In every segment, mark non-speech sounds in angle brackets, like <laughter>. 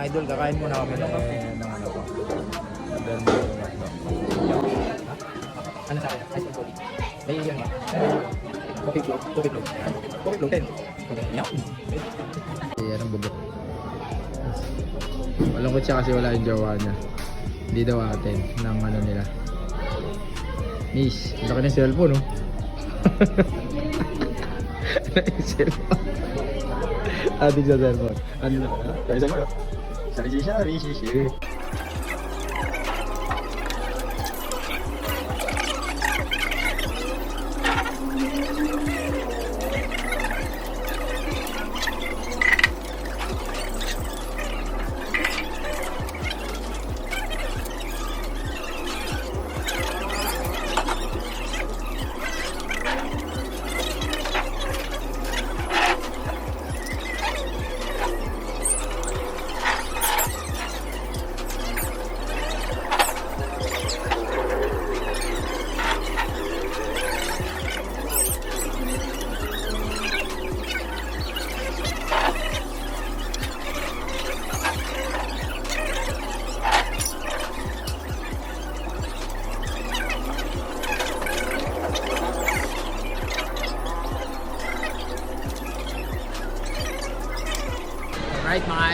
mga idol, kakain muna kami ng, ng ano ko. Order mo yung hotdog. Ano sa akin? Ice cream coffee. Yun nga. Coffee float. Coffee float. Coffee float. Ten. Okay. Yan. Ang bubok. Malungkot siya kasi wala yung jowa niya. Hindi daw atin ng ano nila. Miss, laki ng cellphone, no? <laughs> Laki ng cellphone. Ating sa cellphone. Ano na? Sa mo. Sari si Sari si si. Alright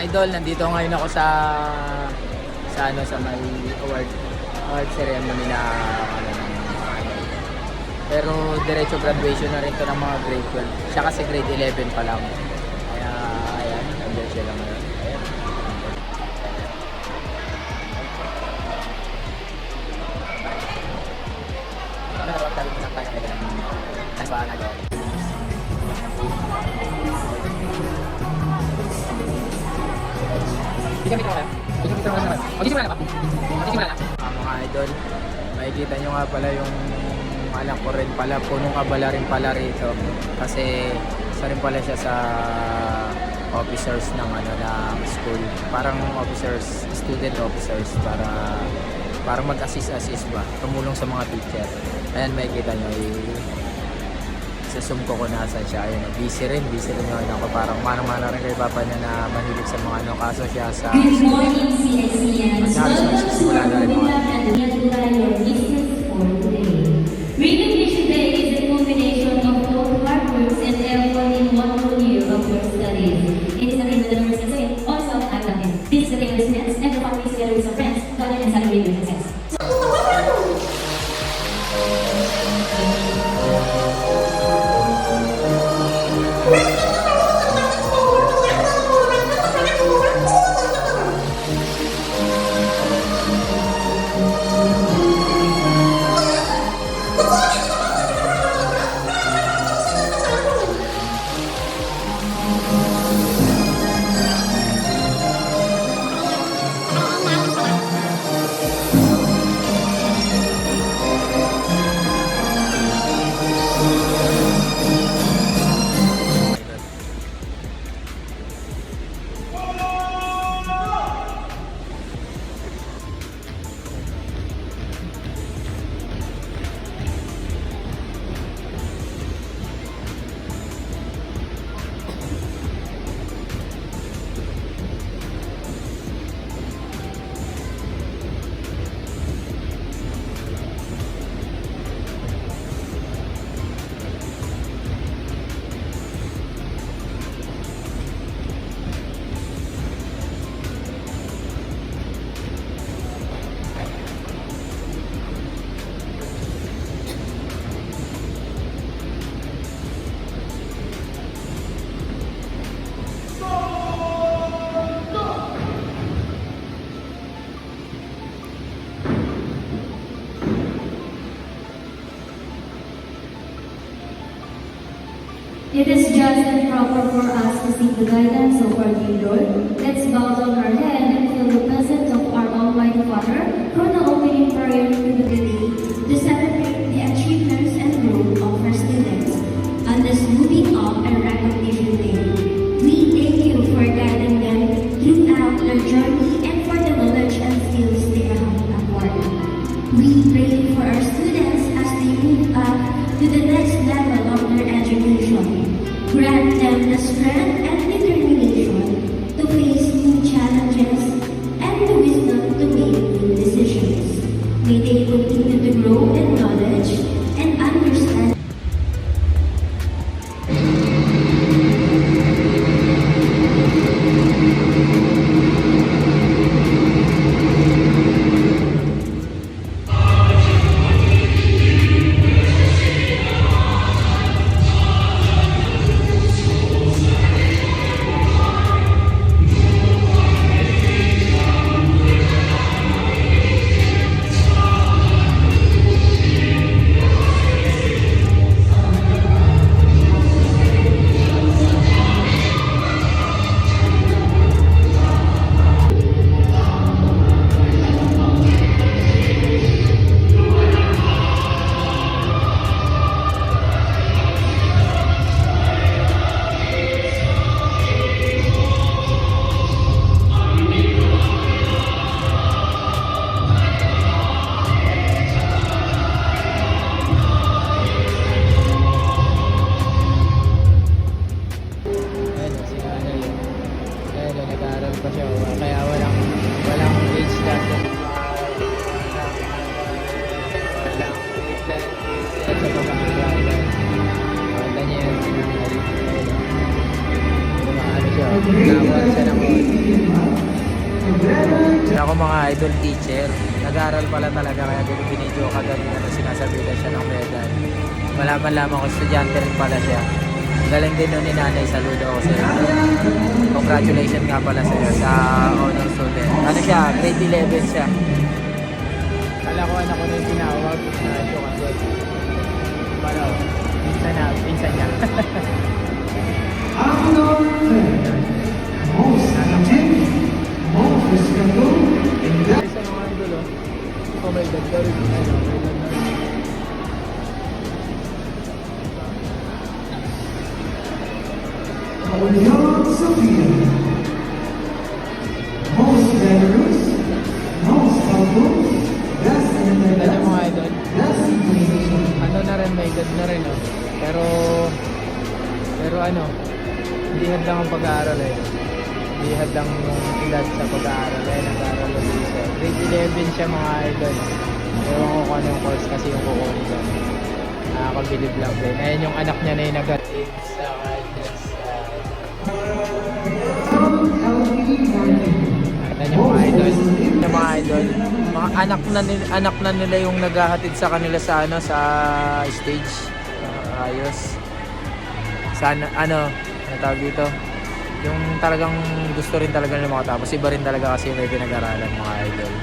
idol, nandito ngayon ako sa sa ano sa may award award ceremony na ano. Pero diretso graduation na rin to ng mga grade 12. Siya kasi grade 11 pa lang. Kaya ayan, nandiyan siya lang ngayon. Ano ba tayo kaya? Ano ba nagawa? Hindi kami kaya. Hindi kami kaya naman. Mag-isimula na ba? Na. Ah, mga idol, makikita nyo nga pala yung anak ko rin pala, punong kabala rin pala rito. Kasi isa rin pala siya sa officers ng ano ng school. Parang officers, student officers para para mag-assist-assist ba, tumulong sa mga teacher. Ayan, makikita nyo, sa Zoom ko kung nasa siya. Ayun, busy rin, busy rin yung anak ko. Parang mana-mana rin kay papa niya na mahilig sa mga ano. Kaso siya sa Good morning. Masyado Welcome to nagsisimula na rin mga- It is just and proper for us to seek the guidance of our dear Lord. Let's bow down our Siya ng kaya ako mga idol teacher, nag-aaral pala talaga kaya binibidyo ka ganun na sinasabihan siya ng medal. Malaman lamang ko estudyante rin pala siya. Galing din nun ni nanay, saludo ako sa iyo. Congratulations nga pala sa iyo sa honor student. Ano siya, grade 11 siya. Kala ko anak ko na yung tinawag na joke kasi. Para, pinsan na, pinsan niya. <laughs> Sophia. Most generous, most helpful, best in the Yan yung mga idol. best in position. Ano na rin, may God na rin oh. Pero, pero ano, hindi hadlang ang pag-aaral eh. Hindi hadlang yung edad sa pag-aaral eh. Nag-aaral ulit siya. Grade 11 siya mga idol. Ewan ko kung ano yung course kasi yung kukunin ko. Nakakabilib lang din. Ayan yung anak niya na yung nag sa anak na nila, anak na nila yung naghahatid sa kanila sa ano sa stage. Ah, ayos. Sana ano, ano dito? Yung talagang gusto rin talaga nila makatapos. Iba rin talaga kasi may pinag-aralan mga idol.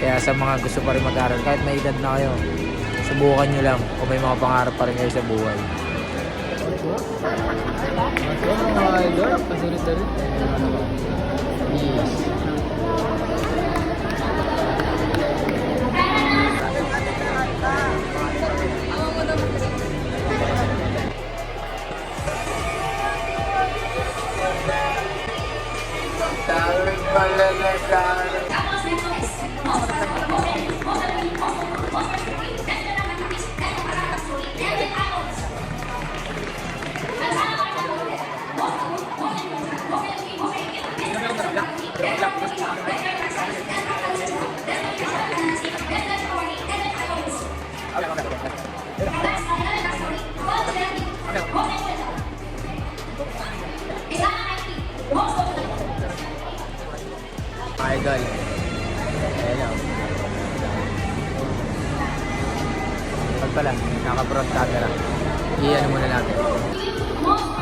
Kaya sa mga gusto pa rin mag-aral, kahit may edad na kayo, subukan nyo lang kung may mga pangarap pa rin kayo sa buhay. Ito mga idol, pasulit-sulit. Mga idol. Hello. Pag pala, naka-front camera. Iyan muna natin.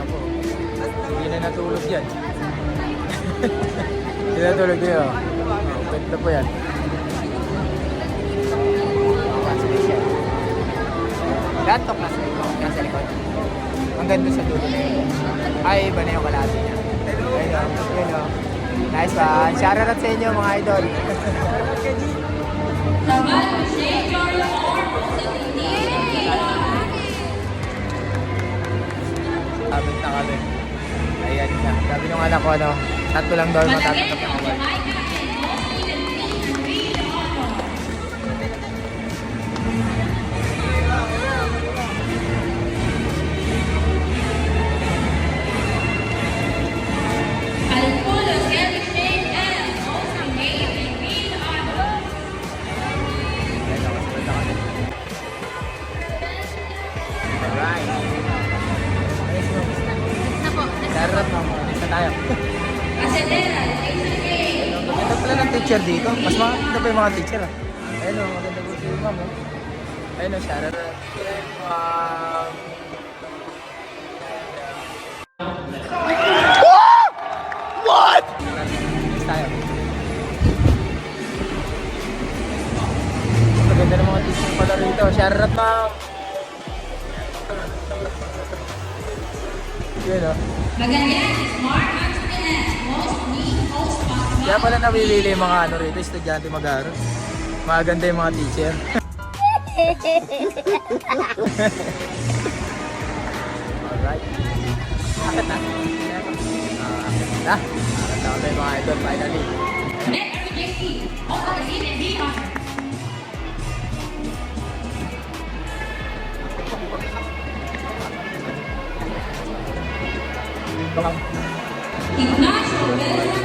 Ako. Hindi na natulog yan. Hindi na natulog yun. Oh, po yan. Lahat to class ko. Yan sa likod. Ang ganda sa dulo na yun. Ay, iba na yung kalahati niya. Ayun o. Ayun o. Nice one. Shoutout sa inyo mga idol. Sabit na kami. Ayan siya. Sabi nung anak ko ano, tatlo lang daw matatanggap ng award. Yung mga teacher ah. Ayun o, maganda po si ma'am oh. Ayun o, shoutout. Um, What? Ayos tayo. Maganda ng mga teacher pala rito. Shoutout ma'am. Yun o. Magallanes, Mark Kaya pala napipili yung mga ano rito, estudyante mag-aaral. Maganda yung mga teacher. <laughs> Alright. Akit na. Ah, akit na. Akit na kami mga idol finally. All magazine and be on. Ignacio Beltrán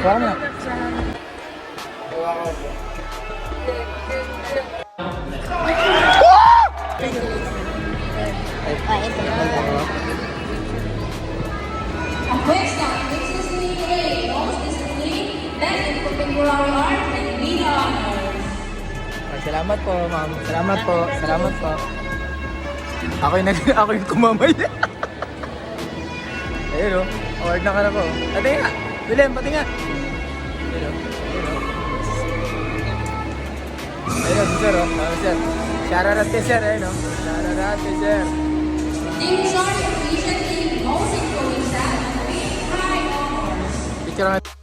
Tawag na. Aquesta, Princess League A, most discipline, best in contemporary art, and. Ay, salamat po, ma'am. Salamat po. Salamat po. Ako yung, <laughs> ako yung kumamay. <laughs> Ayun o. Award na ka na po. Pati nga. Bilem, pati nga. Ayun. Ayun sir o. Ayun, sir. Kay sir. Ayun o. Shoutout kay sir. Picture nga.